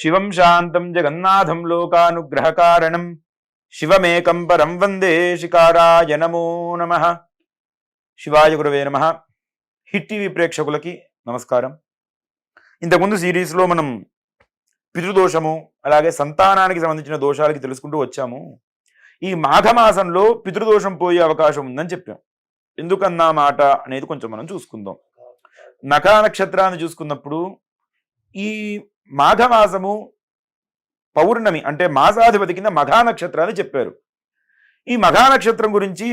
శివం శాంతం జగన్నాథం లోకానుగ్రహకారణం. శివమేకం పరం వందే శికారాయ నమో నమ. శివాయ గురవే నమ. హిట్ టీవీ ప్రేక్షకులకి నమస్కారం. ఇంతకుముందు సిరీస్లో మనం పితృదోషము అలాగే సంతానానికి సంబంధించిన దోషాలకి తెలుసుకుంటూ వచ్చాము. ఈ మాఘమాసంలో పితృదోషం పోయే అవకాశం ఉందని చెప్పాం. ఎందుకన్నా మాట అనేది కొంచెం మనం చూసుకుందాం. నఖా నక్షత్రాన్ని చూసుకున్నప్పుడు ఈ మాఘమాసము పౌర్ణమి అంటే మాసాధిపతి కింద మఘానక్షత్రాన్ని చెప్పారు. ఈ మఘానక్షత్రం గురించి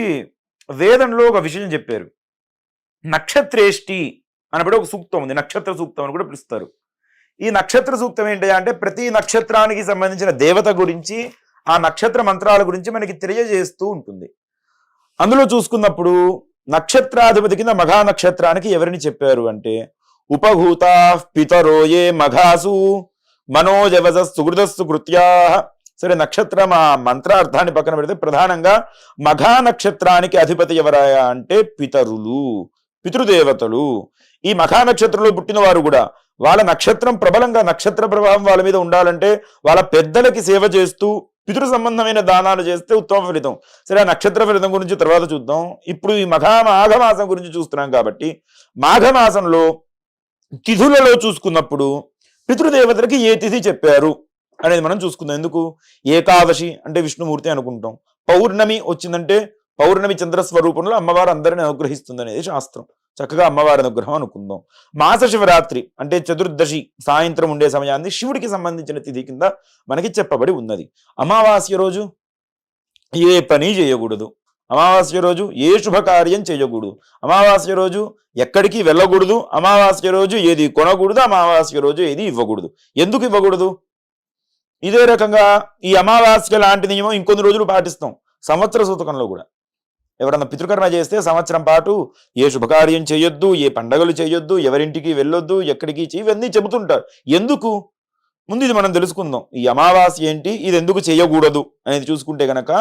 వేదంలో ఒక విషయం చెప్పారు. నక్షత్రేష్టి అనబడి ఒక సూక్తం ఉంది. నక్షత్ర సూక్తం అని కూడా పిలుస్తారు. ఈ నక్షత్ర సూక్తం ఏంటి అంటే ప్రతి నక్షత్రానికి సంబంధించిన దేవత గురించి ఆ నక్షత్ర మంత్రాల గురించి మనకి తెలియజేస్తూ ఉంటుంది. అందులో చూసుకున్నప్పుడు నక్షత్రాధిపతి కింద మఘా నక్షత్రానికి ఎవరిని చెప్పారు అంటే ఉపభూత పితరోయే మఘాసు మనోజవజ సుహృదస్సు కృత్యా సరే నక్షత్రం ఆ మంత్రార్థాన్ని పక్కన పెడితే ప్రధానంగా మఘా నక్షత్రానికి అధిపతి ఎవరాయా అంటే పితరులు పితృదేవతలు. ఈ మఘా నక్షత్రంలో పుట్టిన వారు కూడా వాళ్ళ నక్షత్రం ప్రబలంగా నక్షత్ర ప్రభావం వాళ్ళ మీద ఉండాలంటే వాళ్ళ పెద్దలకి సేవ చేస్తూ పితృ సంబంధమైన దానాలు చేస్తే ఉత్తమ ఫలితం. సరే ఆ నక్షత్ర ఫలితం గురించి తర్వాత చూద్దాం. ఇప్పుడు ఈ మఘా మాఘమాసం గురించి చూస్తున్నాం కాబట్టి మాఘమాసంలో తిథులలో చూసుకున్నప్పుడు పితృదేవతలకి ఏ తిథి చెప్పారు అనేది మనం చూసుకుందాం. ఎందుకు? ఏకాదశి అంటే విష్ణుమూర్తి అనుకుంటాం. పౌర్ణమి వచ్చిందంటే పౌర్ణమి చంద్ర స్వరూపంలో అమ్మవారు అందరిని అనుగ్రహిస్తుంది అనేది శాస్త్రం. చక్కగా అమ్మవారి అనుగ్రహం అనుకుందాం. మాస శివరాత్రి అంటే చతుర్దశి సాయంత్రం ఉండే సమయాన్ని శివుడికి సంబంధించిన తిథి కింద మనకి చెప్పబడి ఉన్నది. అమావాస్య రోజు ఏ పని చేయకూడదు. అమావాస్య రోజు ఏ శుభకార్యం చేయకూడదు. అమావాస్య రోజు ఎక్కడికి వెళ్ళకూడదు. అమావాస్య రోజు ఏది కొనకూడదు. అమావాస్య రోజు ఏది ఇవ్వకూడదు. ఎందుకు ఇవ్వకూడదు? ఇదే రకంగా ఈ అమావాస్య లాంటి నియమం ఇంకొన్ని రోజులు పాటిస్తాం. సంవత్సర సూతకంలో కూడా. ఎవరన్నా పితృకర్మ చేస్తే సంవత్సరం పాటు ఏ శుభకార్యం చేయొద్దు ఏ పండగలు చేయొద్దు ఎవరింటికి వెళ్ళొద్దు ఎక్కడికి ఇవన్నీ చెబుతుంటారు. ఎందుకు? ముందు ఇది మనం తెలుసుకుందాం. ఈ అమావాస్య ఏంటి? ఇది ఎందుకు చేయకూడదు? అనేది చూసుకుంటే గనక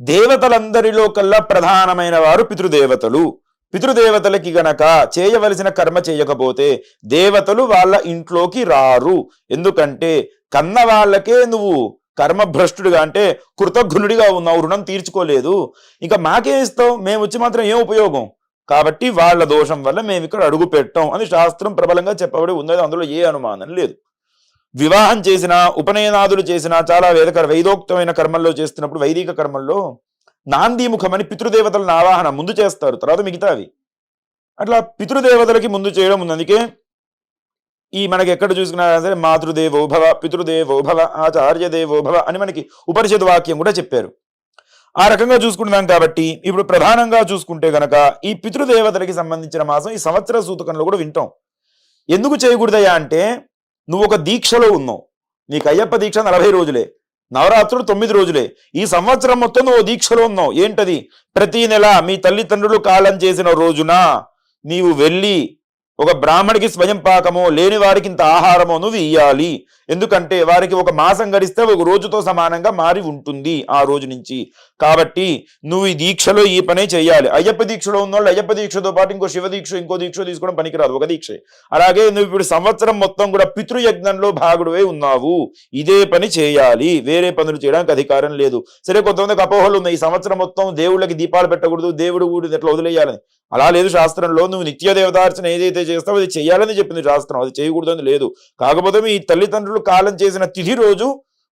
దేవతలందరిలో కల్లా ప్రధానమైన వారు పితృదేవతలు. పితృదేవతలకి గనక చేయవలసిన కర్మ చేయకపోతే దేవతలు వాళ్ళ ఇంట్లోకి రారు. ఎందుకంటే కన్న వాళ్ళకే నువ్వు కర్మభ్రష్టుడిగా అంటే కృతజ్ఞుడిగా ఉన్నావు రుణం తీర్చుకోలేదు. ఇంకా మాకే ఇస్తావు మేము వచ్చి మాత్రం ఏం ఉపయోగం? కాబట్టి వాళ్ళ దోషం వల్ల మేము ఇక్కడ అడుగు పెట్టాం అని శాస్త్రం ప్రబలంగా చెప్పబడి ఉన్నది. అందులో ఏ అనుమానం లేదు. వివాహం చేసిన ఉపనయనాదులు చేసిన చాలా వేదకర వైదోక్తమైన కర్మల్లో చేస్తున్నప్పుడు వైదిక కర్మల్లో నాందీముఖమని పితృదేవతలను ఆవాహన ముందు చేస్తారు. తర్వాత మిగతావి అట్లా పితృదేవతలకి ముందు చేయడం ఉంది. అందుకే ఈ మనకి ఎక్కడ చూసుకున్నా సరే మాతృదేవోభవ పితృదేవోభవ ఆచార్యదేవోభవ అని మనకి ఉపనిషత్ వాక్యం కూడా చెప్పారు. ఆ రకంగా చూసుకుంటున్నాం కాబట్టి ఇప్పుడు ప్రధానంగా చూసుకుంటే గనక ఈ పితృదేవతలకి సంబంధించిన మాసం ఈ సంవత్సర సూతకంలో కూడా వింటాం. ఎందుకు చేయకూడదయ్యా అంటే నువ్వు ఒక దీక్షలో ఉన్నావు. నీకు అయ్యప్ప దీక్ష నలభై రోజులే. నవరాత్రులు తొమ్మిది రోజులే. ఈ సంవత్సరం మొత్తం నువ్వు దీక్షలో ఉన్నావు. ఏంటది? ప్రతి నెల మీ తల్లిదండ్రులు కాలం చేసిన రోజున? నీవు వెళ్ళి ఒక బ్రాహ్మడికి స్వయం పాకమో లేని వారికి ఇంత ఆహారమో నువ్వు ఇయ్యాలి. ఎందుకంటే వారికి ఒక మాసం గడిస్తే ఒక రోజుతో సమానంగా మారి ఉంటుంది ఆ రోజు నుంచి. కాబట్టి నువ్వు ఈ దీక్షలో ఈ పనే చేయాలి. అయ్యప్ప దీక్షలో ఉన్నవాళ్ళు అయ్యప్ప దీక్షతో పాటు ఇంకో శివ దీక్ష ఇంకో దీక్ష తీసుకోవడం పనికిరాదు ఒక దీక్ష. అలాగే నువ్వు ఇప్పుడు సంవత్సరం మొత్తం కూడా పితృయజ్ఞంలో భాగుడువే ఉన్నావు. ఇదే పని చేయాలి. వేరే పనులు చేయడానికి అధికారం లేదు. సరే కొంతమందికి అపోహలు ఉన్నాయి. ఈ సంవత్సరం మొత్తం దేవుళ్ళకి దీపాలు పెట్టకూడదు దేవుడు ఊడి ఎట్లా వదిలేయాలని. అలా లేదు శాస్త్రంలో. నువ్వు నిత్య దేవతార్చన ఏదైతే చేస్తావు అది చేయాలని చెప్పింది శాస్త్రం అది చేయకూడదని లేదు. కాకపోతే మీ తల్లిదండ్రులు కాలం చేసిన తిథి రోజు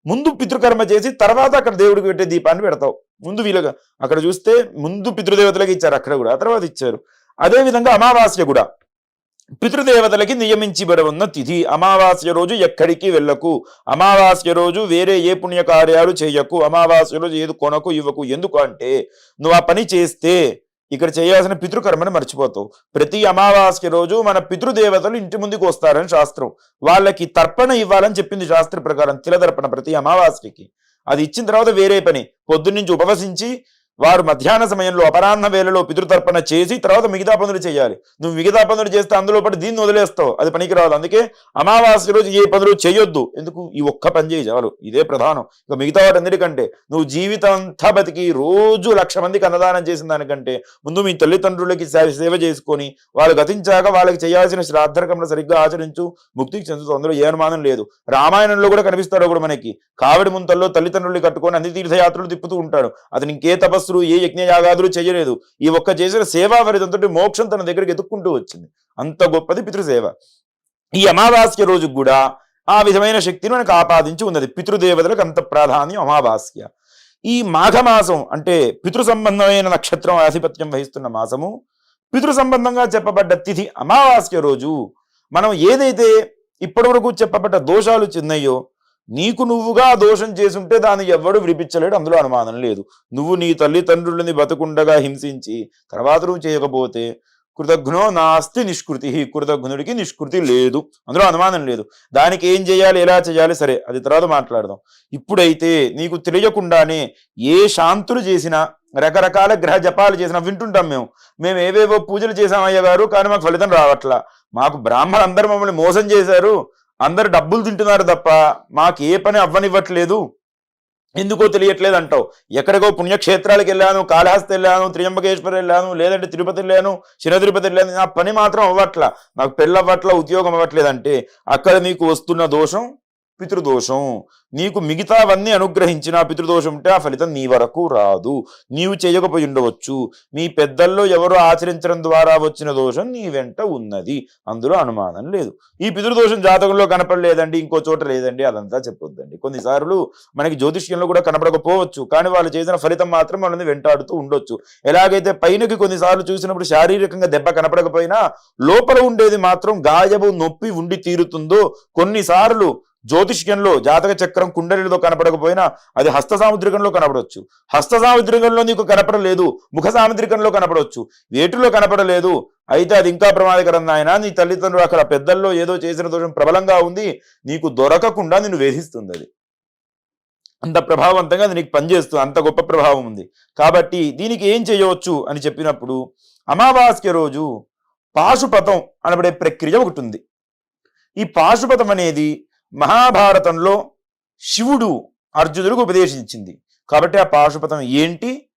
ముందు పితృకర్మ చేసి తర్వాత అక్కడ దేవుడికి పెట్టే దీపాన్ని పెడతావు. ముందు వీలుగా. అక్కడ చూస్తే ముందు పితృదేవతలకు ఇచ్చారు అక్కడ కూడా. తర్వాత ఇచ్చారు. అదేవిధంగా అమావాస్య కూడా. పితృదేవతలకి నియమించబడి ఉన్న తిథి. అమావాస్య రోజు ఎక్కడికి వెళ్ళకు. అమావాస్య రోజు వేరే ఏ పుణ్య కార్యాలు చేయకు. అమావాస్య రోజు ఏది కొనకు ఇవ్వకు. ఎందుకు అంటే నువ్వు ఆ పని చేస్తే ఇక్కడ చేయాల్సిన పితృకర్మను మర్చిపోతావు. ప్రతి అమావాస్య రోజు మన పితృదేవతలు ఇంటి ముందుకు వస్తారని శాస్త్రం. వాళ్ళకి తర్పణ ఇవ్వాలని చెప్పింది శాస్త్ర ప్రకారం తిలదర్పణ ప్రతి అమావాస్యకి. అది ఇచ్చిన తర్వాత వేరే పని. పొద్దున్నుంచి ఉపవసించి వారు మధ్యాహ్న సమయంలో అపరాహ్న వేళలో పితృతర్పణ చేసి తర్వాత మిగతా పనులు చేయాలి. నువ్వు మిగతా పనులు చేస్తే అందులో పడి దీన్ని వదిలేస్తావు. అది పనికి రాదు. అందుకే అమావాస్య రోజు ఏ పనులు చేయొద్దు. ఎందుకు? ఈ ఒక్క పని చేయి చాలు. ఇదే ప్రధానం. ఇక మిగతా వాటి అందరికంటే నువ్వు జీవితం అంతా బతికి రోజు లక్ష మందికి అన్నదానం చేసిన దానికంటే ముందు మీ తల్లిదండ్రులకి సేవ చేసుకొని వాళ్ళు గతించాక వాళ్ళకి చేయాల్సిన శ్రాద్ధకములు సరిగ్గా ఆచరించు. ముక్తికి చెందుతూ అందులో ఏ అనుమానం లేదు. రామాయణంలో కూడా కనిపిస్తాడు కూడా మనకి. కావిడి ముంతల్లో తల్లిదండ్రులు కట్టుకొని అన్ని తీర్థయాత్రలు తిప్పుతూ ఉంటాడు. అతను ఇంకే తపస్సు తపస్సులు ఏ యజ్ఞయాగాదులు చేయలేదు. ఈ ఒక్క చేసిన సేవా ఫలితంతో మోక్షం తన దగ్గరికి ఎదుక్కుంటూ వచ్చింది. అంత గొప్పది పితృసేవ. ఈ అమావాస్య రోజు కూడా ఆ విధమైన శక్తిని మనకు ఆపాదించి ఉన్నది. పితృదేవతలకు అంత ప్రాధాన్యం అమావాస్య. ఈ మాఘమాసం అంటే పితృ సంబంధమైన నక్షత్రం ఆధిపత్యం వహిస్తున్న మాసము పితృ సంబంధంగా చెప్పబడ్డ తిథి అమావాస్య రోజు మనం ఏదైతే ఇప్పటివరకు చెప్పబడ్డ దోషాలు చిన్నయ్యో నీకు నువ్వుగా దోషం చేసుంటే దాన్ని ఎవ్వడు విడిపించలేడు అందులో అనుమానం లేదు. నువ్వు నీ తల్లిదండ్రులని బతుకుండగా హింసించి తర్వాత నువ్వు చేయకపోతే కృతజ్ఞో నాస్తి నిష్కృతి కృతజ్ఞుడికి నిష్కృతి లేదు అందులో అనుమానం లేదు. దానికి ఏం చేయాలి ఎలా చేయాలి? సరే అది తర్వాత మాట్లాడదాం. ఇప్పుడైతే నీకు తెలియకుండానే ఏ శాంతులు చేసినా రకరకాల గ్రహ జపాలు చేసినా వింటుంటాం మేము. మేము ఏవేవో పూజలు చేసాం అయ్యగారు కానీ మాకు ఫలితం రావట్లా. మాకు బ్రాహ్మణులు అందరూ మమ్మల్ని మోసం చేశారు. అందరు డబ్బులు తింటున్నారు తప్ప మాకు ఏ పని అవ్వనివ్వట్లేదు. ఎందుకో తెలియట్లేదు అంటావు. ఎక్కడికో పుణ్యక్షేత్రాలకు వెళ్ళాను కాళహస్తి వెళ్ళాను త్రియంబకేశ్వరం వెళ్ళాను లేదంటే తిరుపతి వెళ్ళాను చిన్న తిరుపతి వెళ్ళాను. నా పని మాత్రం అవ్వట్లా. నాకు పెళ్ళి అవ్వట్ల ఉద్యోగం అవ్వట్లేదంటే అక్కడ నీకు వస్తున్న దోషం పితృదోషం. నీకు మిగతావన్నీ అనుగ్రహించిన పితృదోషం ఉంటే ఆ ఫలితం నీ వరకు రాదు. నీవు చేయకపోయి ఉండవచ్చు. మీ పెద్దల్లో ఎవరు ఆచరించడం ద్వారా వచ్చిన దోషం నీ వెంట ఉన్నది. అందులో అనుమానం లేదు. ఈ పితృదోషం జాతకంలో కనపడలేదండి. ఇంకో చోట లేదండి. అదంతా చెప్పొద్దండి. కొన్నిసార్లు మనకి జ్యోతిష్యంలో కూడా కనపడకపోవచ్చు. కానీ వాళ్ళు చేసిన ఫలితం మాత్రం మనల్ని వెంటాడుతూ ఉండొచ్చు. ఎలాగైతే పైనకి కొన్నిసార్లు చూసినప్పుడు శారీరకంగా దెబ్బ కనపడకపోయినా లోపల ఉండేది మాత్రం గాయము నొప్పి ఉండి తీరుతుందో కొన్నిసార్లు జ్యోతిష్యంలో జాతక చక్రం కుండలిలో కనపడకపోయినా అది హస్త సాముద్రికంలో కనపడవచ్చు హస్త సాముద్రికంలో నీకు కనపడలేదు ముఖ సాముద్రికంలో కనపడవచ్చు వేటిలో కనపడలేదు అయితే అది ఇంకా ప్రమాదకరం నాయన. నీ తల్లిదండ్రులు అక్కడ పెద్దల్లో ఏదో చేసిన దోషం ప్రబలంగా ఉంది నీకు దొరకకుండా నిన్ను వేధిస్తుంది అది. అంత ప్రభావవంతంగా అది నీకు పనిచేస్తుంది అంత గొప్ప ప్రభావం ఉంది. కాబట్టి దీనికి ఏం చేయవచ్చు అని చెప్పినప్పుడు అమావాస్య రోజు పాశుపతం అనబడే ప్రక్రియ ఒకటి ఉంది. ఈ పాశుపతం అనేది మహాభారతంలో శివుడు అర్జునుడికి ఉపదేశించింది. కాబట్టి ఆ పాశుపతం ఏంటి?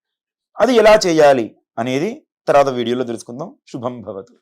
అది ఎలా చేయాలి? అనేది తర్వాత వీడియోలో తెలుసుకుందాం. శుభం భవతు.